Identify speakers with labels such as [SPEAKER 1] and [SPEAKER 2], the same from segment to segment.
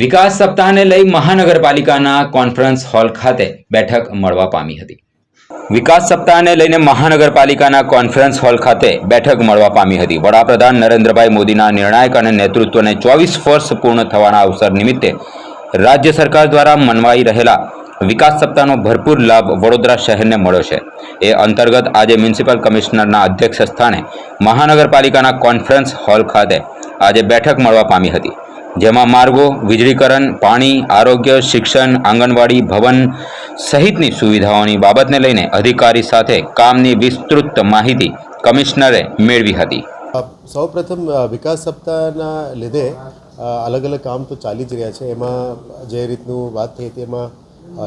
[SPEAKER 1] વિકાસ સપ્તાહને લઈ મહાનગરપાલિકાના conference hall ખાતે બેઠક મળવા પામી હતી. વિકાસ સપ્તાહને લઈને મહાનગરપાલિકાના કોન્ફરન્સ હોલ ખાતે બેઠક મળવા પામી હતી. વડાપ્રધાન નરેન્દ્રભાઈ મોદીના નિર્ણાયક અને નેતૃત્વને ચોવીસ વર્ષ પૂર્ણ થવાના અવસર નિમિત્તે રાજ્ય સરકાર દ્વારા મનવાઈ રહેલા વિકાસ સપ્તાહનો ભરપૂર લાભ વડોદરા શહેરને મળ્યો છે. એ અંતર્ગત આજે મ્યુનિસિપલ કમિશનરના અધ્યક્ષ સ્થાને મહાનગરપાલિકાના કોન્ફરન્સ હોલ ખાતે આજે બેઠક મળવા પામી હતી. જેમાં માર્ગો, વીજળીકરણ, પાણી, આરોગ્ય, શિક્ષણ, આંગણવાડી, ભવન સહિતની સુવિધાઓની બાબતને લઈને અધિકારી સાથે કામની વિસ્તૃત માહિતી કમિશનરે મેળવી હતી.
[SPEAKER 2] સૌ પ્રથમ વિકાસ સપ્તાહના લીધે અલગ અલગ કામ તો ચાલી જ રહ્યા છે. એમાં જે રીતનું વાત થઈ હતી, એમાં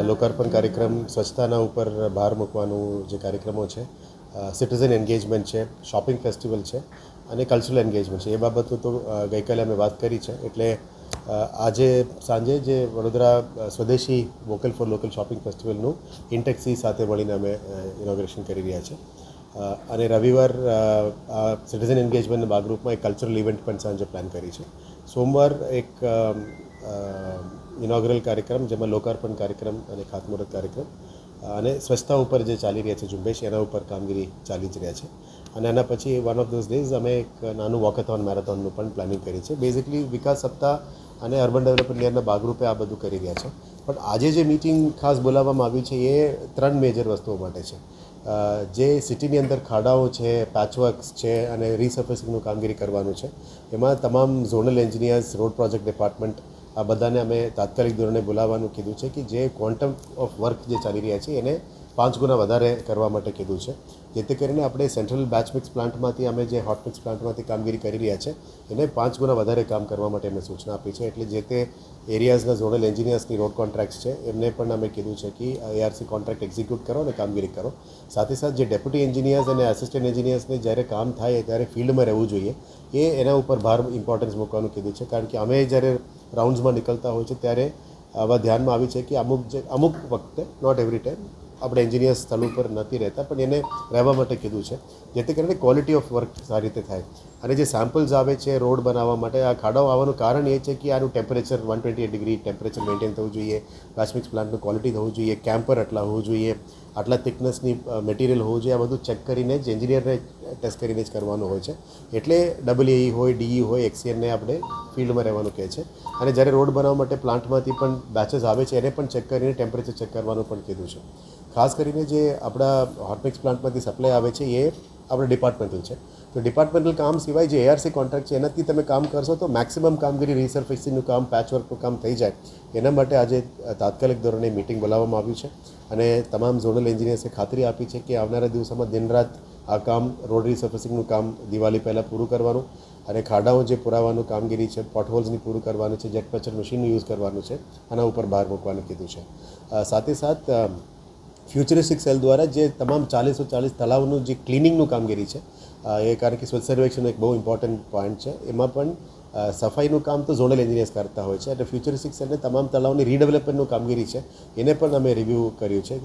[SPEAKER 2] લોકાર્પણ કાર્યક્રમ, સ્વચ્છતાના ઉપર ભાર મૂકવાનું જે કાર્યક્રમો છે સિટીઝન એન્ગેજમેન્ટ છે, શોપિંગ ફેસ્ટિવલ છે અને કલ્ચરલ એન્ગેજમેન્ટ છે. એ બાબતો તો ગઈકાલે અમે વાત કરી છે. એટલે આજે સાંજે જે વડોદરા સ્વદેશી વોકલ ફોર લોકલ શોપિંગ ફેસ્ટિવલનું ઇન્ટેક્સી સાથે મળીને અમે ઇનોગ્રેશન કરી રહ્યા છે. અને રવિવાર સિટીઝન એન્ગેજમેન્ટના ભાગરૂપમાં એક કલ્ચરલ ઇવેન્ટ પણ સાંજે પ્લાન કરી છે. સોમવાર એક ઇનોગ્રલ કાર્યક્રમ, જેમાં લોકાર્પણ કાર્યક્રમ અને ખાતમુહૂર્ત કાર્યક્રમ, અને સ્વચ્છતા ઉપર જે ચાલી રહ્યા છે ઝુંબેશ, એના ઉપર કામગીરી ચાલી જ રહ્યા છે. અને એના પછી વન ઓફ ધોઝ ડેઝ અમે એક નાનું વોકેથોન મેરેથોનનું પણ પ્લાનિંગ કરી છે. બેઝિકલી વિકાસ સપ્તાહ અને અર્બન ડેવલપમેન્ટ યરના ભાગરૂપે આ બધું કરી રહ્યા છે. પણ આજે જે મિટિંગ ખાસ બોલાવવામાં આવ્યું છે, એ ત્રણ મેજર વસ્તુઓ માટે છે. જે સિટીની અંદર ખાડાઓ છે પેચવર્ક્સ છે અને રીસર્ફેસિંગનું કામગીરી કરવાનું છે, એમાં તમામ zonal engineers road project department આ બધાને અમે તાત્કાલિક ધોરણે બોલાવવાનું કીધું છે કે જે ક્વોન્ટમ ઓફ વર્ક જે ચાલી રહ્યા છે, એને પાંચ ગુણા વધારે કરવા માટે કીધું છે. જેથી કરીને આપણે સેન્ટ્રલ બેચ મિક્સ પ્લાન્ટમાંથી અમે જે હોટ મિક્સ પ્લાન્ટમાંથી કામગીરી કરી રહ્યા છે, એને પાંચ ગુણા વધારે કામ કરવા માટે અમે સૂચના આપી છે. એટલે જે તે એરિયાઝના ઝોનલ એન્જિનિયર્સની રોડ કોન્ટ્રાક્ટ્સ છે, એમને પણ અમે કીધું છે કે એઆરસી કોન્ટ્રાક્ટ એક્ઝિક્યુટ કરો અને કામગીરી કરો. સાથે સાથે જે ડેપ્યુટી એન્જિનિયર્સ અને આસિસ્ટન્ટ એન્જિનિયર્સને જ્યારે કામ થાય ત્યારે ફિલ્ડમાં રહેવું જોઈએ, એ એના ઉપર ભાર ઇમ્પોર્ટન્સ મૂકવાનું કીધું છે. કારણ કે અમે જ્યારે રાઉન્ડ્સમાં નીકળતા હોય છે ત્યારે આવા ધ્યાનમાં આવી છે કે અમુક જે અમુક વખતે નોટ એવરી ટાઈમ આપણે એન્જિનિયર સ્થળ ઉપર નથી રહેતા, પણ એને રહેવા માટે કીધું છે. જેથી કરીને ક્વોલિટી ઓફ વર્ક સારી રીતે થાય. અને જે સેમ્પલ્સ આવે છે રોડ બનાવવા માટે, આ ખાડાઓ આવવાનું કારણ એ છે કે આનું temperature one twenty degree temperature maintain થવું જોઈએ. પ્લાસ્ટિક પ્લાન્ટનું ક્વોલિટી થવું જોઈએ કેમ્પર આટલા હોવું જોઈએ. આટલા થિકનેસની મટીરિયલ હોવું જોઈએ. આ બધું ચેક કરીને જ એન્જિનિયરને ટેસ્ટ કરીને જ કરવાનું હોય છે. એટલે ડબલ્યુઈ હોય ડીઈ હોય એક્સીએનને આપણે ફિલ્ડમાં રહેવાનું કહે છે. અને જ્યારે રોડ બનાવવા માટે પ્લાન્ટમાંથી પણ બેચેસ આવે છે, એને પણ ચેક કરીને ટેમ્પરેચર ચેક કરવાનું પણ કીધું છે. ખાસ કરીને જે આપણા હોટમિક્સ પ્લાન્ટમાંથી સપ્લાય આવે છે, એ આપણે ડિપાર્ટમેન્ટલ છે. તો ડિપાર્ટમેન્ટલ કામ સિવાય જે એઆરસી કોન્ટ્રાક્ટ છે, એનાથી તમે કામ કરશો તો મેક્સિમમ કામગીરી રિસર્ફેસિંગનું કામ પેચવર્કનું કામ થઈ જાય. એના માટે આજે તાત્કાલિક ધોરણે મિટિંગ બોલાવવામાં આવ્યું છે. અને તમામ ઝોનલ એન્જિનિયર્સે ખાતરી આપી છે કે આવનારા દિવસોમાં દિનરાત આ કામ રોડ રિસર્ફેસિંગનું કામ દિવાળી પહેલાં પૂરું કરવાનું અને ખાડાઓ જે પુરાવાનું કામગીરી છે પોટહોલ્સની પૂરું કરવાનું છે જેટ પેચર મશીનનું યુઝ કરવાનું છે, આના ઉપર ભાર મૂકવાનું કીધું છે. સાથે સાથ ફ્યુચરિસ્ટિક સેલ દ્વારા જે તમામ ચાલીસો ચાલીસ તળાવનું જે ક્લિનિંગનું કામગીરી છે એ કારણ કે સ્વચ્છ સર્વેક્ષણ એક બહુ ઇમ્પોર્ટન્ટ પોઈન્ટ છે. એમાં પણ સફાઈનું કામ તો ઝોનલ એન્જિનિયર્સ કરતા હોય છે. એટલે ફ્યુચરિસ્ટિક સેલને તમામ તળાવની રીડેવલપમેન્ટનું કામગીરી છે. એને પણ અમે રિવ્યૂ કર્યું છે.